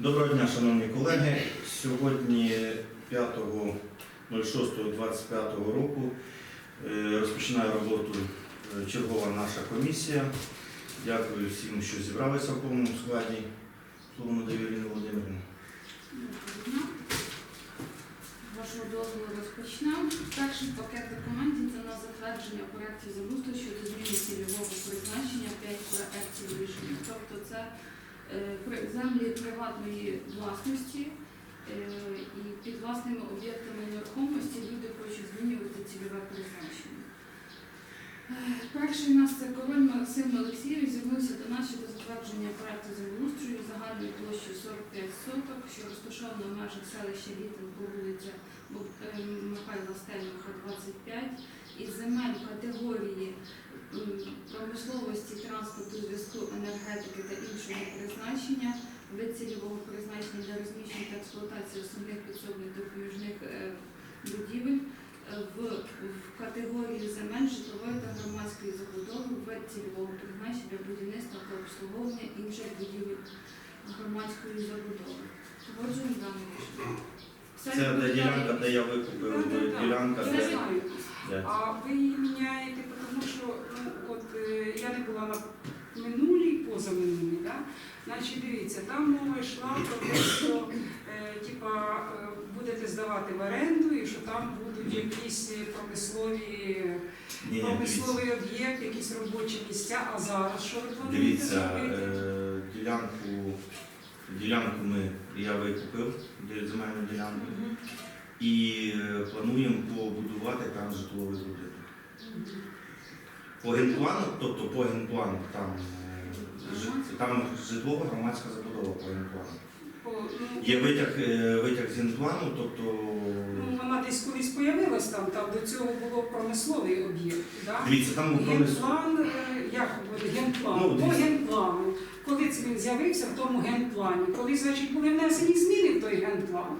Доброго дня, шановні колеги. Сьогодні 5.06.25 року е, розпочинає роботу е, чергова наша комісія. Дякую всім, що зібралися в повному складі. Слово надаю Ірину Володимирівну. Вашого дозволу розпочнемо. Перший пакет документів це на затвердження проєктів забустрою щодо зміни цільового призначення 5 проєктів рішення. Тобто це землі приватної власності е, і під власними об'єктами нерухомості люди хочуть змінювати цільове призначення. Е, Перший у нас це король Максим Олексійович звернувся до нас щодо затвердження проекту землеустрою загальною площею 45 соток, що розташовано в межах селища Літин по вулиця е, Михайла Стельмаха, 25, із земель категорії промисловості, транспорту, зв'язку, енергетики та іншого призначення, вид цільового призначення для розміщення та експлуатації основних підсобних допоміжних е, будівель е, в, в категорії земель житлової та громадської забудови вид цільового призначення для будівництва та обслуговування інших будівель громадської забудови. Погоджуємо рішенням. Все Це де ділянка, де я викупив ділянка, де А ви її міняєте, тому що ну, от, е, я не була на минулій, позаминулій, да? значить дивіться, там мова йшла про те, що е, типа, е, будете здавати в оренду і що там будуть якісь промислові, ні, ні, дивіться. якісь робочі місця, а зараз що ви плануєте Дивіться, зробити? е, ділянку, ділянку ми, я викупив, де- земельну ділянку, Мгм. і е, плануємо побудувати там житловий будинок. По генплану, тобто по генплану, там, е, жи- там житлова громадська забудова по генплану. По- ну, Є витяг, е, витяг з генплану, тобто Ну, вона десь колись появилась там, там до цього було промисловий об'єкт. Да? дивіться, там був Генплан, е, як буде, генплан, Ну, по дивіться. генплану. Коли це він з'явився в тому генплані, коли значить були внесені зміни в той генплан.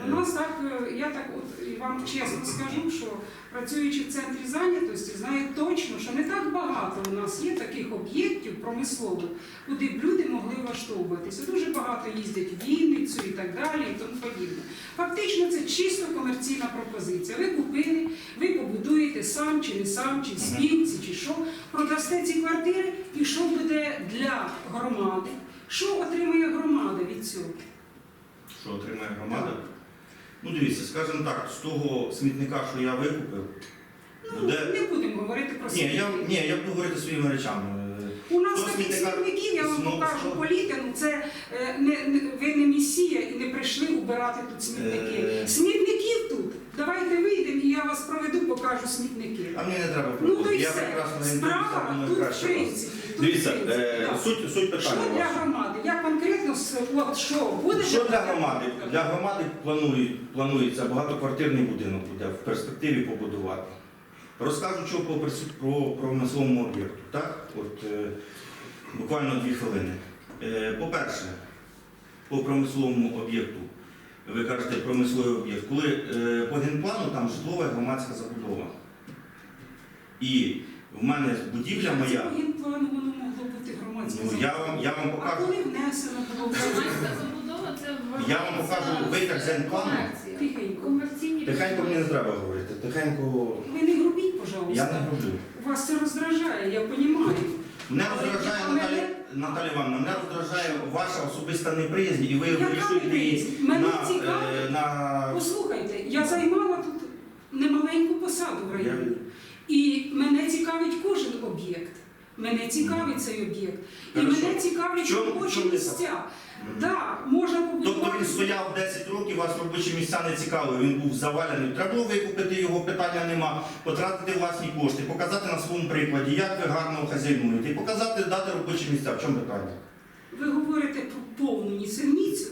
У нас так, е, я так от і вам чесно скажу, що працюючи в центрі зайнятості, знаю точно, що не так багато у нас є таких об'єктів промислових, куди б люди могли влаштовуватися. Дуже багато їздять в Вінницю і так далі, і тому подібне. Фактично, це чисто комерційна пропозиція. Ви купили, ви побудуєте сам чи не сам, чи в чи що, продасте ці квартири, і що буде для громади? Що отримує громада від цього? що отримає громада. Ну дивіться, скажімо так, з того смітника, що я викупив, Ну, Буде- не будемо говорити про ні, я, смітники. ні, я буду говорити своїми речами. У нас таких смітника- смітників, я вам Ну, покажу що? по Літину, це е, не, не, ви не місія і не прийшли убирати тут смітники. Е. Смітників тут. Давайте вийдемо і я вас проведу, покажу смітники. А мені не треба Ну то й я все. прекрасно орієнтуюся, Справа тут в краще вас. принципі. Дивіться, е, так. суть, суть Що питання для вашого. громади? Я конкретно з- от що буде Що для громади? Для громади планують, планується багатоквартирний будинок буде в перспективі побудувати. Розкажу, що по про промисловому об'єкту. Так? От, е, буквально дві хвилини. Е, по-перше, по промисловому об'єкту. Ви кажете промисловий об'єкт. Коли е, по генплану там житлова і громадська забудова. І в мене будівля моя. Цього генплану воно могло бути громадське. Ну, я вам, я вам А покажу. коли внесено було в Громадська забудова це Я вам покажу витяг з генплану. комерція. Тихенько. Комерційні Тихенько мені не треба говорити. Тихенько Ви не грубіть, пожалуйста. я не роблю. Вас це роздражає, я розумію. Мене роздражає Наталі, Наталі Івановна, мене роздражає ваша особиста неприязнь, і ви Яка вирішуєте її неприязнь? Мене на, цікавить. е, на... Послухайте, я займала тут немаленьку посаду в Я... районі. І мене цікавить кожен об'єкт. Мене цікавить цей об'єкт. І Хорошо. мене цікавлять чому- робочі чому не місця. Так, можна побудувати. Тобто він стояв 10 років, вас робочі місця не цікавили, він був завалений. Треба було викупити його, питання нема, потратити власні кошти, показати на своєму прикладі, як ви гарно хазяйнуєте, і показати, дати робочі місця. В чому питання? Ви говорите про повну нісенітницю,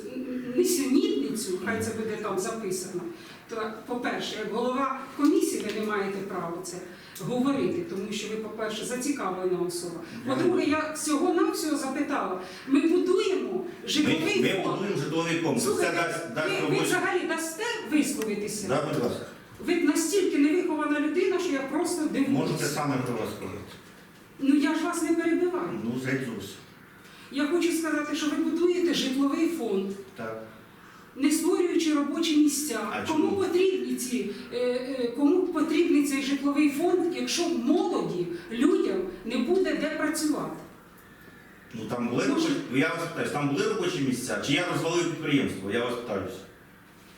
нісенітницю, хай це буде там записано. По-перше, як голова комісії, ви не маєте права це говорити, тому що ви, по-перше, зацікавлена особа. По-друге, я всього-навсього запитала, ми будуємо Ми, житловий ми фонд. будуємо житловий комплекс. Це дасть, дасть ви, ви взагалі дасте висловитися? Да, будь ласка. Ви настільки невихована людина, що я просто Можете дивуюся. саме про вас сказати. Ну я ж вас не перебиваю. Ну, згідь зовсім. Я хочу сказати, що ви будуєте житловий фонд, Так. Не створюючи робочі місця. А кому чому? потрібні ці, е, е, кому потрібний цей житловий фонд, якщо молоді людям не буде де працювати? Ну там були Може- робочі, я вас питаю, там були робочі місця, чи я розвалив підприємство? Я вас питаюся.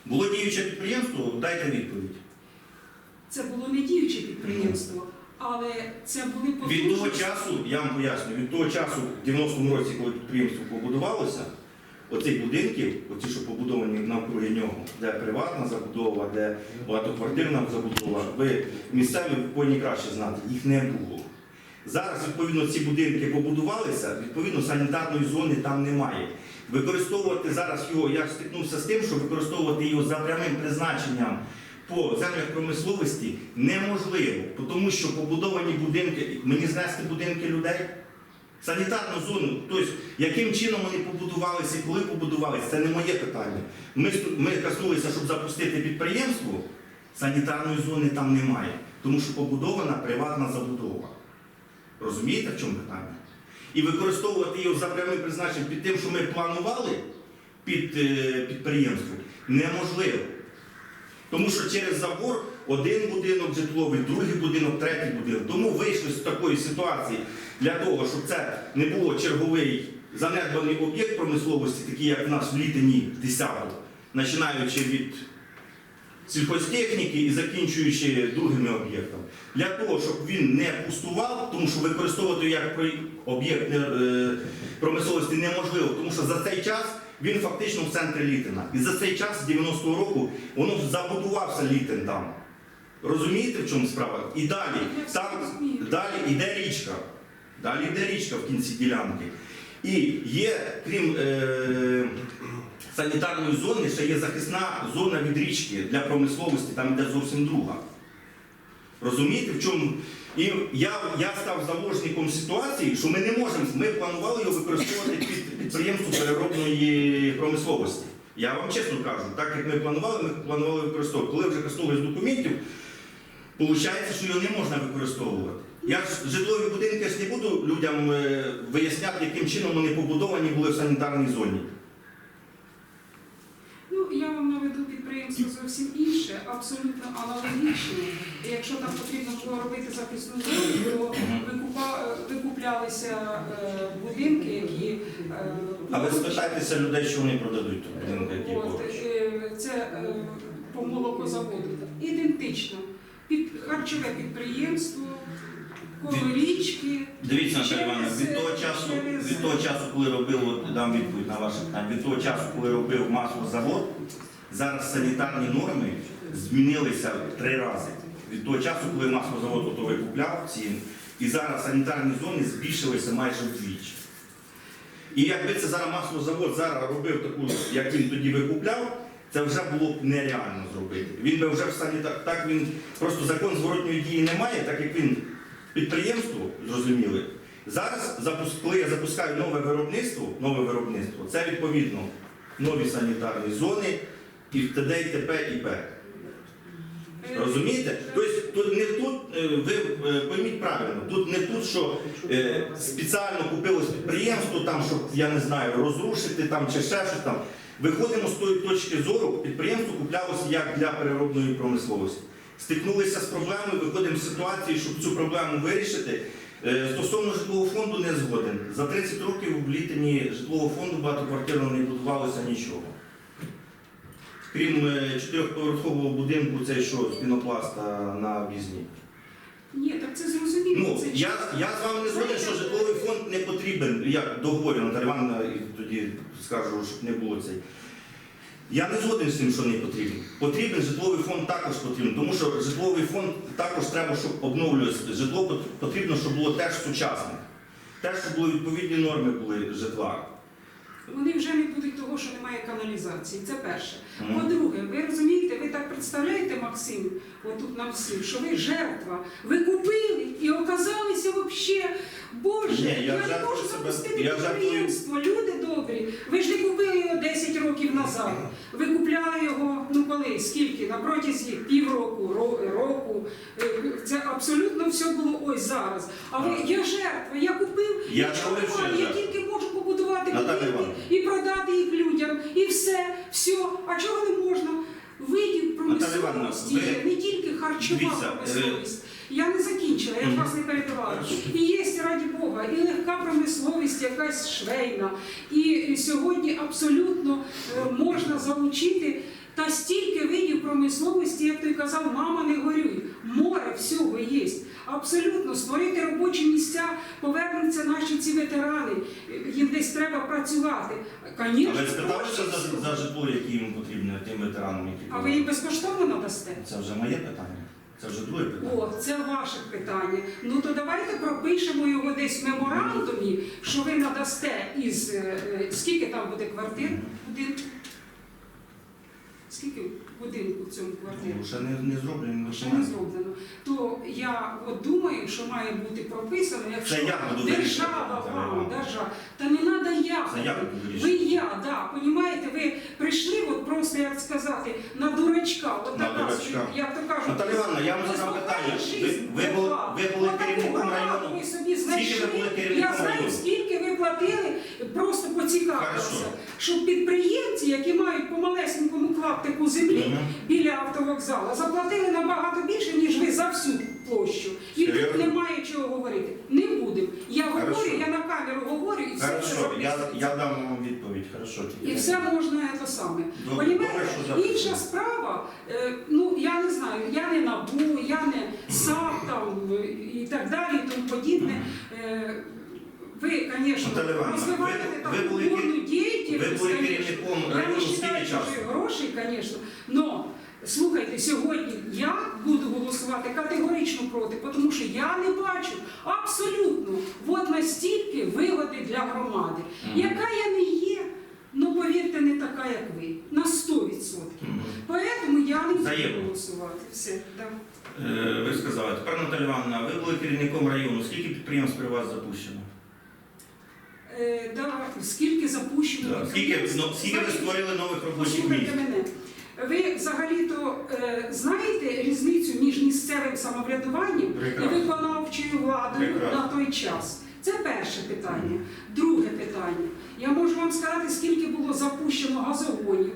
Було діюче підприємство, дайте відповідь. Це було не діюче підприємство, але це були Від того часу, я вам поясню, від того часу, в 90-му році, коли підприємство побудувалося, оцих будинків, оці, що побудовані навкруги нього, де приватна забудова, де багатоквартирна забудова, ви місцеві повинні краще знати, їх не було. Зараз, відповідно, ці будинки побудувалися, відповідно, санітарної зони там немає. Використовувати зараз його, я стикнувся з тим, що використовувати його за прямим призначенням по землях промисловості неможливо, тому що побудовані будинки, мені знести будинки людей. Санітарну зону, тобто яким чином вони побудувалися і коли побудувалися, це не моє питання. Ми, ми коснулися, щоб запустити підприємство, санітарної зони там немає, тому що побудована приватна забудова. Розумієте, в чому питання? І використовувати його за прямим призначенням під тим, що ми планували під е, підприємство, неможливо. Тому що через забор один будинок житловий, другий будинок, третій будинок. Тому вийшли з такої ситуації для того, щоб це не було черговий занедбаний об'єкт промисловості, такий як в нас в літині 10-го, починаючи від сільхозтехніки і закінчуючи другими об'єктами. Для того, щоб він не пустував, тому що використовувати як об'єкт е, промисловості неможливо, тому що за цей час він фактично в центрі Літина. І за цей час, з 90-го року, воно забудувався Літин там. Розумієте, в чому справа? І далі, там, далі йде річка. Далі йде річка в кінці ділянки. І є, крім е, санітарної зони, ще є захисна зона від річки для промисловості, там йде зовсім друга. Розумієте, в чому? І я, я став заложником ситуації, що ми не можемо, ми планували його використовувати під підприємство переробної промисловості. Я вам чесно кажу, так як ми планували, ми планували використовувати. Коли вже коснулись документів, виходить, що його не можна використовувати. Я ж житлові будинки ж не буду людям е, виясняти, яким чином вони побудовані були в санітарній зоні. Ну, я вам наведу підприємство зовсім інше, абсолютно аналогічне. Якщо там потрібно було робити захисну зону, то викупа, викуплялися е, будинки, які е, А ви спитайтеся людей, що вони продадуть тут будинки, які От, поруч. е, це е, по молокозаводу. Ідентично. Під харчове підприємство, коло річки. Дивіться, Наталя Івановна, від того часу, через- від того часу, коли робив, от дам відповідь на ваше питання, від того часу, коли робив маслозавод, зараз санітарні норми змінилися в три рази. Від того часу, коли маслозавод ото викупляв цін, і зараз санітарні зони збільшилися майже вдвічі. І якби це зараз маслозавод зараз робив таку, як він тоді викупляв, це вже було б нереально зробити. Він би вже в санітар... Так він просто закон зворотньої дії немає, так як він підприємство, зрозуміли. Зараз, коли я запускаю нове виробництво, нове виробництво, це відповідно нові санітарні зони і т.д. і т.п. і П. Розумієте? Тобто тут не тут, е, ви е, пойміть правильно, тут не тут, що е, спеціально купилось підприємство, там, щоб, я не знаю, розрушити там чи ще щось там. Виходимо з тої точки зору, підприємство куплялося як для переробної промисловості. Стикнулися з проблемою, виходимо з ситуації, щоб цю проблему вирішити. Е, Стосовно житлового фонду не згоден. За 30 років в літині житлового фонду багатоквартирного не будувалося нічого. Крім е, чотирьохповерхового будинку, це що з пінопласта на в'їзні. Ні, так це зрозуміло. Ну, це я, я з вами не згоден, що житловий фонд не потрібен. Я договорю Наталя Івановна, і тоді скажу, щоб не було цей. Я не згоден з тим, що не потрібен. Потрібен житловий фонд також потрібен, тому що житловий фонд також треба, щоб обновлювався. Житло потрібно, щоб було теж сучасне. Теж, щоб були відповідні норми були житла. Вони вже не будуть того, що немає каналізації. Це перше. По-друге, ви розумієте, ви так представляєте, Максим, отут нам всім, що ви жертва. Ви купили і оказалися взагалі, Боже, Ні, я я, не жертвую можу себе. запустити Я жертвую. підприємство. Люди добрі. Ви ж не купили його 10 років назад. Ви купляли його, ну коли, скільки? На протязі півроку, ро- року. Е, Це абсолютно все було ось зараз. А ви, я жертва, я купив, Я нічого що немає, я я жертва. тільки можу побудувати побудувати Наталя будинки Іванівна. і продати їх людям, і все, все. А чого не можна? Видів промисловості, не тільки харчова е, промисловість. Я не закінчила, я ж вас не перебивала. І є, раді Бога, і легка промисловість, якась швейна. І сьогодні абсолютно е, можна залучити та стільки видів промисловості, як той казав, мама не горюй. Море всього є. Абсолютно створити робочі місця, повернуться наші ці ветерани. Їм десь треба працювати. Конечно, ви спиталися за, за житло, яке їм потрібно тим ветеранам, які А ви їм безкоштовно надасте? Це вже моє питання. Це вже друге питання. О, це ваше питання. Ну то давайте пропишемо його десь в меморандумі, що ви надасте із е, е, скільки там буде квартир в будинку? Будинку в цьому квартирі? Ну, ще не, не зроблено. Ще не зроблено. То я от думаю, що має бути прописано, якщо Це я буду держава вирішувати, вам, держава, та не треба я. Це я буду Ви я, да, понімаєте, ви прийшли, от просто як сказати, на дурачка. От На така, дурачка. як то кажуть, Наталя Івановна, я вам задам питання. Ви, ви, були, ви були керівником району. Ви собі Скільки ви були знайшли. Я знаю, району? скільки ви платили, просто поцікавилися. Хорошо. Щоб підприємці, які мають по малесенькому клаптику землі Мгм. біля автовокзалу, заплатили набагато більше, ніж ви за всю площу. І тут немає чого говорити. Не будемо. Я говорю, Хорошо. я на камеру говорю і все це Хорошо, я, я дам вам відповідь. Хорошо. І все можна це саме. Добре, що. Інша справа, е, ну я не знаю, я не НАБУ, я не САП там е, і так далі, і тому подібне. Е, Ви, звісно, ви- там конечно. керівником Я не скільки вважаю, часу? що грошей, звісно. Но слухайте, сьогодні я буду голосувати категорично проти, тому що я не бачу абсолютно от настільки вигоди для громади. Яка я не є, ну повірте, не така, як ви. На 100%. Поэтому я не буду Взаємно. голосувати. Все, да. Е, Ви сказали, тепер Наталя Івановна, ви були керівником району. Скільки підприємств при вас запущено? Е, да, скільки запущено. Да. Скільки, ну, скільки ви створили нових робочих місць? Послухайте мене. Ви взагалі-то е, знаєте різницю між місцевим самоврядуванням і Прекрасно. виконавчою владою Прекрасно. на той час? Це перше питання. Друге питання. Я можу вам сказати, скільки було запущено газогонів.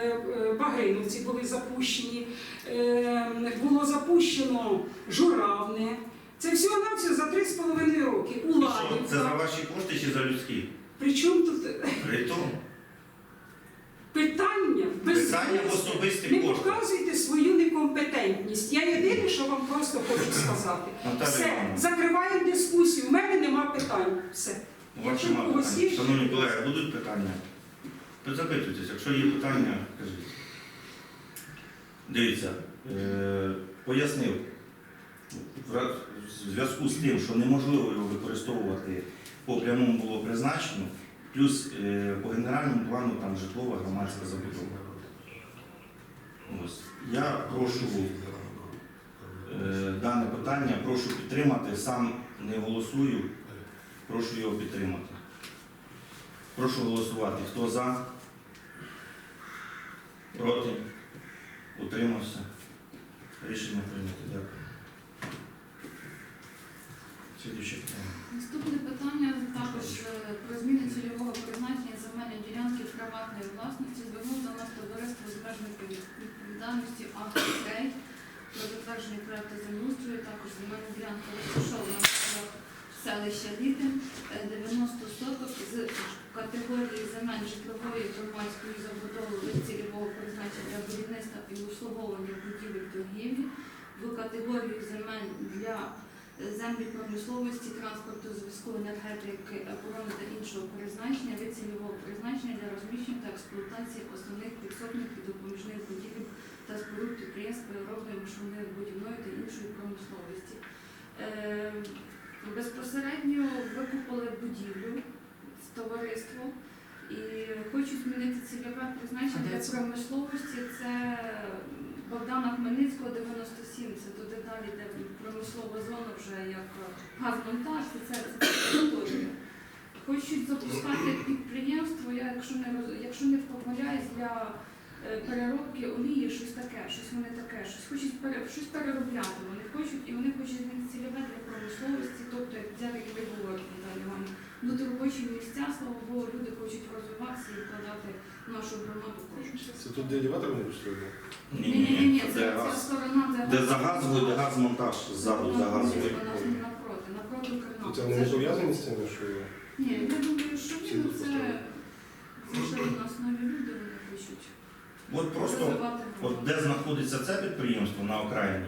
Е, е, Багриновці були запущені, е, було запущено журавне. Це всього на все за 3,5 роки. Що, Це за ваші кошти чи за людські? Причому тут При тому. питання без Питання в особисті Не кошти. показуйте свою некомпетентність. Я єдине, що вам просто хочу сказати. Наталя Все, Івановна. закриваємо дискусію. У мене нема питань. Все. Якщо у когось питання. є, Шановні колеги, будуть питання? То запитуйтесь, якщо є питання, кажіть. Дивіться, е, пояснив, в зв'язку з тим, що неможливо його використовувати по прямому було призначено, плюс е, по генеральному плану там житлова громадська забудова. Ось. Я прошу е, дане питання, прошу підтримати, сам не голосую, прошу його підтримати. Прошу голосувати. Хто за? Проти? Утримався? Рішення прийнято. Дякую. Слідуюче питання. Наступне питання також е, про зміни цільового призначення земельної ділянки приватної власності звернув до нас товариство з обмеженою відповідальності «Агротрейд» про затвердження проекту землеустрою. Також земельна ділянка розташована в селища Літин, е, 90 соток з категорії земель житлової громадської забудови від цільового призначення для будівництва і обслуговування будівель торгівлі в категорію земель для землі промисловості, транспорту, зв'язку, енергетики, оборони та іншого призначення від цільового призначення для розміщення та експлуатації основних підсобних і допоміжних будівель та споруд підприємств переробної машинної будівної та іншої промисловості. Е, Безпосередньо викупили будівлю з товариством і хочуть змінити цільове призначення для промисловості. Це Богдана Хмельницького, 97, це туди далі, де промислова зона вже як газмонтаж, і це територія. Хочуть запускати підприємство, якщо не якщо не помиляюсь, для е, переробки олії, щось таке, щось вони таке, щось хочуть щось переробляти. Вони хочуть і вони хочуть змінити цільове для промисловості, тобто як взяти як Наталя Іванівна, бути робочі місця, слава Богу, люди хочуть розвиватися і вкладати нашу громаду. Це тут де елеватор не построєно? Ні, ні, ні, Де це ця газ? сторона, де Де за де газмонтаж ззаду за газовий. Напроти, напроти Це Укрнафти. вони не пов'язані з тим, що є? Ні, я думаю, що ні, ну це поставили. звичайно на основі люди вони хочуть От просто розвивати От де знаходиться це підприємство на окраїні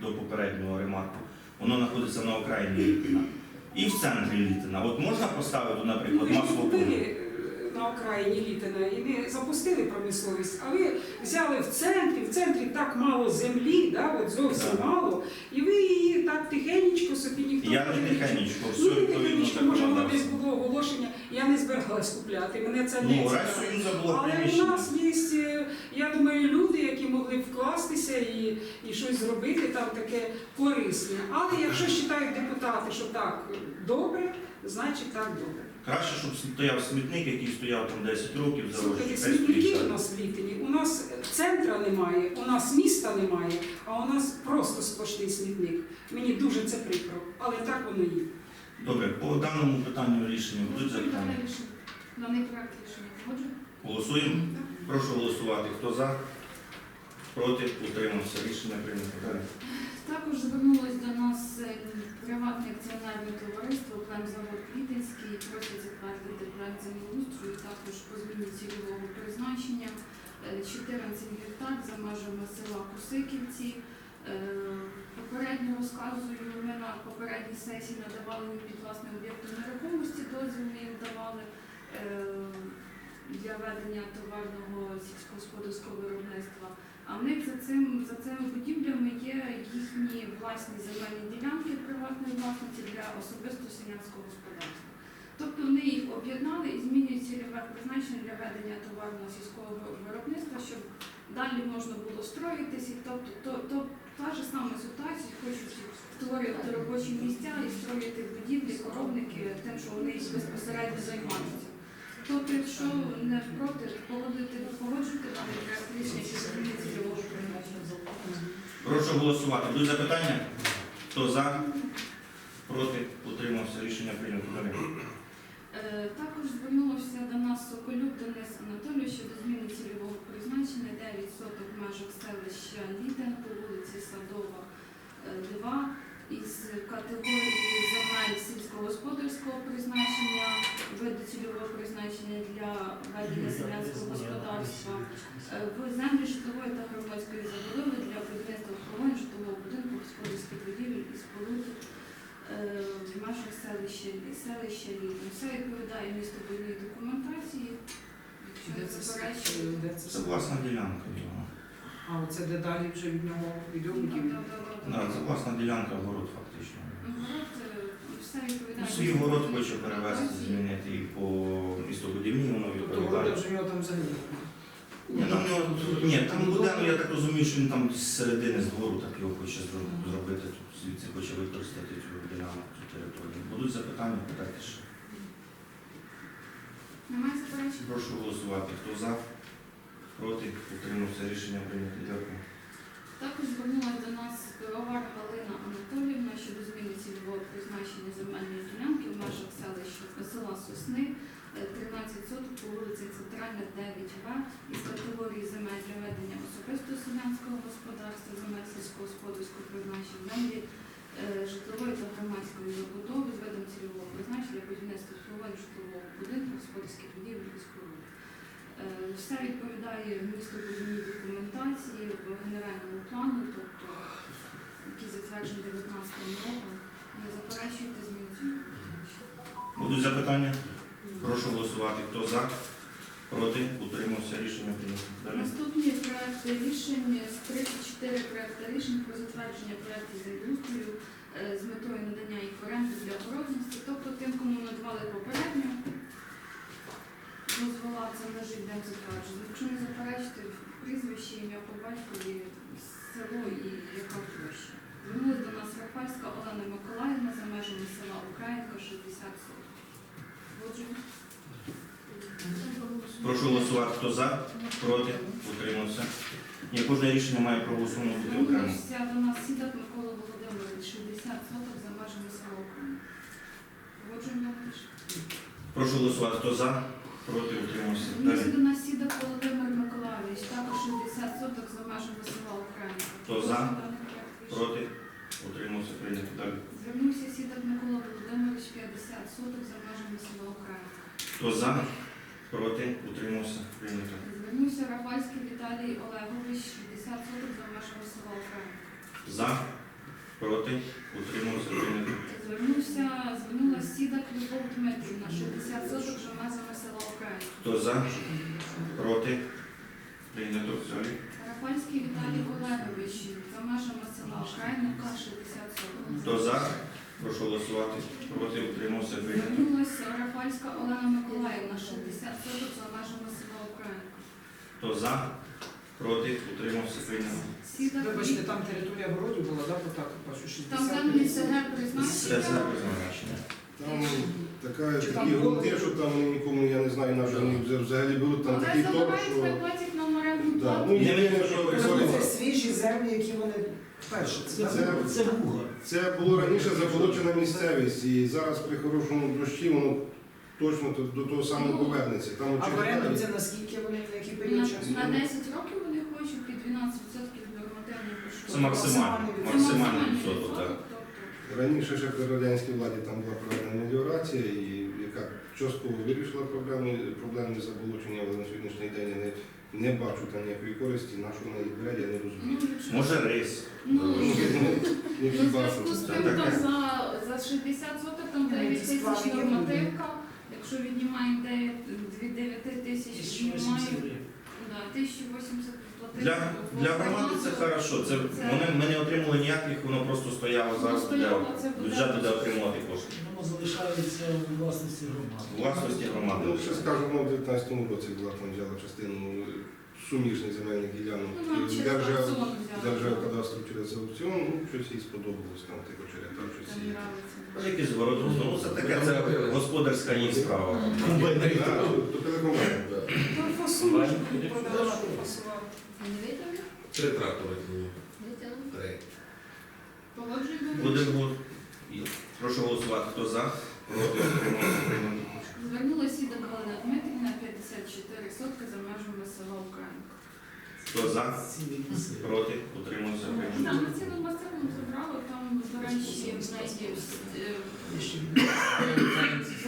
до попереднього ремарку, воно знаходиться на окраїні Літина. І в центрі Літина. От можна поставити, Ну, наприклад, ви ж масло купили е, на окраїні Літина і не запустили промисловість, а ви взяли в центрі, в центрі так мало землі, да, от зовсім Так. мало, і ви її так тихенечко собі ніхто Я не тихенечко, все Ну, відповідно тихенечко, може воно десь було оголошення, я не збереглась купляти, мене це не Ну, Але у нас є, я думаю, люди, які могли б вкластися і, і щось зробити там таке корисне. Але якщо вважають депутати, що так добре, значить так добре. Краще, щоб стояв смітник, який стояв там 10 років, Слухайте, смітників у нас в Літині. У нас центра немає, у нас міста немає, а у нас просто сплошний смітник. Мені дуже це прикро, але так воно є. Добре, по даному питанню рішення будуть запитання? дане рішення. Даний проект рішення? Голосуємо. Прошу голосувати. Хто за? Проти? Утримався. Рішення прийнято. Також звернулось до нас е, приватне акціонерне товариство «Клемзавод Квітинський» просить затвердити проект землеустрою також по зміні цільового призначення Е, 14 гектар за межами села Кусиківці. Е, Попередньо розказую, ми на попередній сесії надавали під власним об'єктом нерухомості, дозвіл їм давали е, для ведення товарного сільськогосподарського виробництва. А в них за цим за цими будівлями є їхні власні земельні ділянки приватної власності для особисто селянського господарства. Тобто вони їх об'єднали і змінюють цільове призначення для ведення товарного сільського виробництва, щоб далі можна було строїтися. Тобто то, то та ж сама ситуація, хочуть створювати робочі місця і строїти будівлі, коробники, тим, що вони безпосередньо займаються. Тобто, якщо не проти, погодити, погоджуйте даний проект рішення зміни цільового призначення. Прошу голосувати. Будуть запитання? Хто за? Проти? Утримався. Рішення прийнято. Далі. Е, Також звернулося до нас Соколюк Денис Анатолійович щодо зміни цільового призначення 9 соток в межах селища Ліден по вулиці Садова, е, 2 із категорії земель сільськогосподарського призначення, виду цільового призначення для ведення селянського господарства, е, в землі житлової та громадської забудови для будівництва обслуговування житлового будинку, господарських будівель і споруд е, в межах селища, селища Літин. Все відповідає містобудівній документації. Якщо не це? Це власна ділянка. А оце де далі вже від нього від Ну, да, Да, да. це власна ділянка город фактично. Відповідає. Свій город хоче перевести, змінити і по містобудівній, воно Тобто відповідає. города вже в там взагалі. Ні, там, ні, буде, ну я так розумію, що він там з середини з двору так його хоче зро- зробити, тут звідси хоче використати цю ділянку, цю територію. Будуть запитання, питайте ще. Немає заперечень? Прошу голосувати. Хто за? Проти? Утримався. Рішення прийнято. Дякую. Також звернулася до нас пивовар Галина Анатоліївна щодо зміни цільового призначення земельної ділянки в межах селища села Сосни, е, 13 соток по вулиці Центральна, 9В із категорії земель для ведення особистого селянського господарства, земель сільськогосподарського призначення, землі е, житлової та громадської забудови з видом цільового призначення для будівництва житлового будинку, господарських будівель. Е, Все відповідає містобудівній документації в генеральному плану, тобто який затверджений 19 роком. Не заперечуєте зміни. Будуть запитання? Прошу голосувати. Хто за? Проти? Утримався. Рішення прийнято. Наступні проекти рішень з 34 проекти рішень про затвердження проєктів землеустрою е, з метою надання їх в оренду для городності, тобто тим, кому надавали попередньо, дозвола це лежить де затверджено. Якщо не заперечити прізвище, ім'я по батькові, село і яка площа. Звернулась до нас Рафальська Олена Миколаївна за межами села Українка 60 соток. Отже, Прошу голосувати. Хто за? Проти? Утримався. Ні, кожне рішення має проголосовано бути окремо. Звернувся до нас Сідак Микола Володимирович, 60 соток за межами села Українка. Погоджуємо теж. Прошу голосувати. Хто за? Проти утримався. Далі. до нас Сідок Володимир Миколайович, також 60 соток за межами села Українка. Хто за? Проти утримався. Прийнято. Далі. Звернувся Сідок Микола Володимирович, 50 соток за межами села Українка. Хто за? Проти утримався. Прийнято. Звернувся Рафальський Віталій Олегович, 60 соток за межами села Українка. За? Проти утримався. Прийнято. Звернувся, звернула Сідок Любов Дмитрівна, 60 соток межами села Українка. Хто за? Проти? Прийнято. Далі. Рафальський Віталій Олегович, за межами села Українка, 60 соток. Хто за? Прошу голосувати. Проти утримався. Прийнято. Звернулася Рафальська Олена Миколаївна, 60 соток за межами села Українка. Хто за? Проти утримався. Сідок Вибачте, там територія городів була, да, бо так бачу, 60. Там землі СГ Це призначення. призначення. Там така, Чи такі грунти, що там нікому, я не знаю, на що вони вза- взагалі беруть там Але такий тор, забирають що... на оренду Да, плату. ну, що що Це свіжі землі, які вони перші. Це, Це- Це вуга. Це було раніше заболочена місцевість, і зараз при хорошому дощі воно точно до, до того самого повернеться. Там А в оренду очередає. це наскільки вони, на який На, період часу? на 10 років хочуть 12% нормативної грошової. Це максимально. Максимальний максимальний відсоток, так. Раніше ще при радянській владі там була проведена меліорація, і яка частково вирішила проблеми, проблеми заболочення, але на сьогоднішній день я не, не бачу там ніякої користі, на що вона їх бере, я не Ну, розумію. Може рис. Ну, Не у всі зв'язку з тим, там за, за 60 соток там Ну, 9 тисяч нормативка. Якщо віднімаємо 9, 9 тисяч, 1080 віднімаємо да, 1080 платити. Для, для громади це хорошо. Це, вони, ми не отримали ніяких, воно просто стояло зараз. Для, це буде- отримувати кошти. Воно залишається у власності громади. Власності громади. Ну, ще скажемо, в 19-му році була там взяла частину суміжних земельних ділянок. Ну, Держав, держав кадастру через аукціон, ну, щось їй сподобалось там тих очеретах, щось їй. Якийсь город ну це таке, це господарська їх справа. Телекомпанія. То фасують, продавати, фасувати. Три трактори. Витягли. Три. Погоджуємо. Буде год. І Прошу голосувати. Хто за? Проти. Прийнято. Звернулася до Галина Дмитрівна 54 сотки за межами села Українка. Хто за? Проти утримався. Так, Прийнято. ми цілим масивом забрали, там, до речі, в неї Є ще